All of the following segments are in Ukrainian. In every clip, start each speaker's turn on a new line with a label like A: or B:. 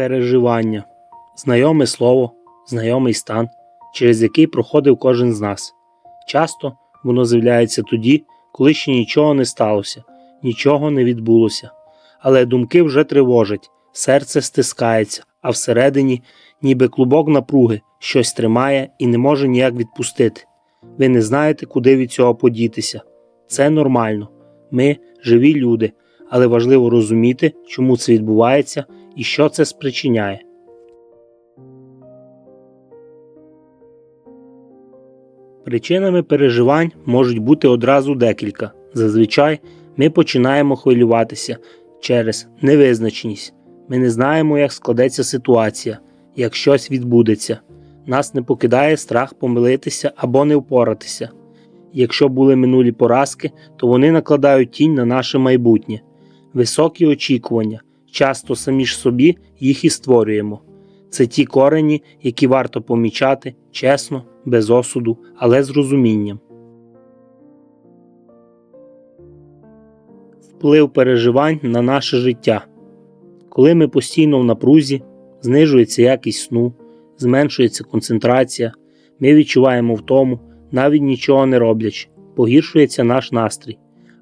A: Переживання знайоме слово, знайомий стан, через який проходив кожен з нас. Часто воно з'являється тоді, коли ще нічого не сталося, нічого не відбулося. Але думки вже тривожать, серце стискається, а всередині, ніби клубок напруги, щось тримає і не може ніяк відпустити. Ви не знаєте, куди від цього подітися. Це нормально. Ми живі люди, але важливо розуміти, чому це відбувається і що це спричиняє. Причинами переживань можуть бути одразу декілька. Зазвичай ми починаємо хвилюватися через невизначеність. Ми не знаємо, як складеться ситуація, як щось відбудеться. Нас не покидає страх помилитися або не впоратися. Якщо були минулі поразки, то вони накладають тінь на наше майбутнє. Високі очікування, часто самі ж собі їх і створюємо. Це ті корені, які варто помічати чесно, без осуду, але з розумінням. Вплив переживань на наше життя. Коли ми постійно в напрузі, знижується якість сну, зменшується концентрація, ми відчуваємо втому, навіть нічого не роблячи, погіршується наш настрій.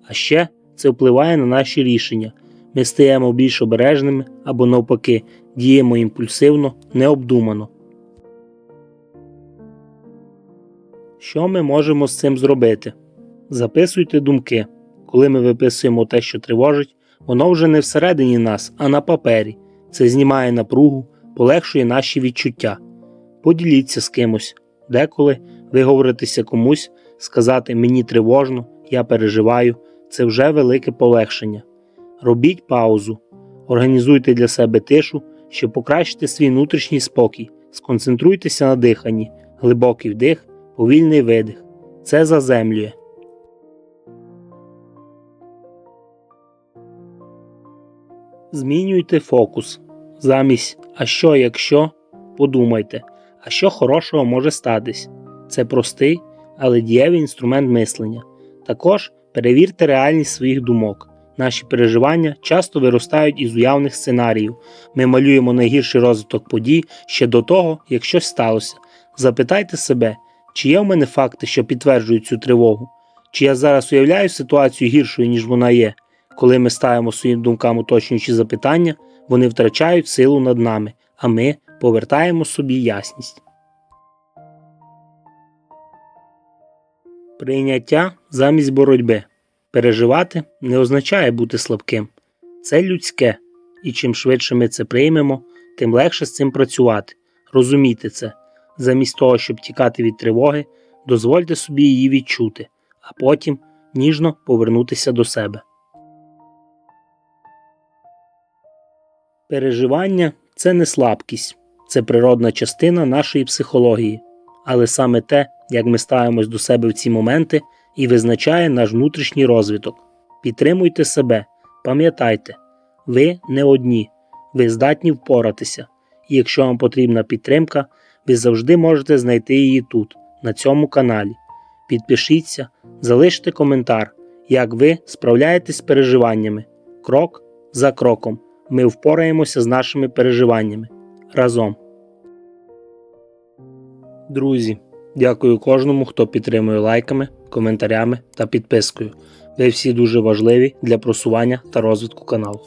A: А ще це впливає на наші рішення. Ми стаємо більш обережними або навпаки, діємо імпульсивно, необдумано. Що ми можемо з цим зробити? Записуйте думки. Коли ми виписуємо те, що тривожить, воно вже не всередині нас, а на папері. Це знімає напругу, полегшує наші відчуття. Поділіться з кимось, деколи виговоритися комусь, сказати мені тривожно, я переживаю це вже велике полегшення. Робіть паузу, організуйте для себе тишу, щоб покращити свій внутрішній спокій, сконцентруйтеся на диханні, глибокий вдих, повільний видих. Це заземлює. Змінюйте фокус. Замість а що якщо подумайте, а що хорошого може статись. Це простий, але дієвий інструмент мислення. Також перевірте реальність своїх думок. Наші переживання часто виростають із уявних сценаріїв. Ми малюємо найгірший розвиток подій ще до того, як щось сталося. Запитайте себе, чи є в мене факти, що підтверджують цю тривогу, чи я зараз уявляю ситуацію гіршою, ніж вона є. Коли ми ставимо своїм думкам уточнюючі запитання, вони втрачають силу над нами, а ми повертаємо собі ясність. Прийняття замість боротьби. Переживати не означає бути слабким. Це людське, і чим швидше ми це приймемо, тим легше з цим працювати. Розумійте це. Замість того, щоб тікати від тривоги, дозвольте собі її відчути, а потім ніжно повернутися до себе. Переживання це не слабкість, це природна частина нашої психології, але саме те, як ми ставимось до себе в ці моменти, і визначає наш внутрішній розвиток. Підтримуйте себе, пам'ятайте, ви не одні, ви здатні впоратися, і якщо вам потрібна підтримка, ви завжди можете знайти її тут, на цьому каналі. Підпишіться, залиште коментар, як ви справляєтесь з переживаннями. Крок за кроком. Ми впораємося з нашими переживаннями разом. Друзі, дякую кожному, хто підтримує лайками, коментарями та підпискою. Ви всі дуже важливі для просування та розвитку каналу.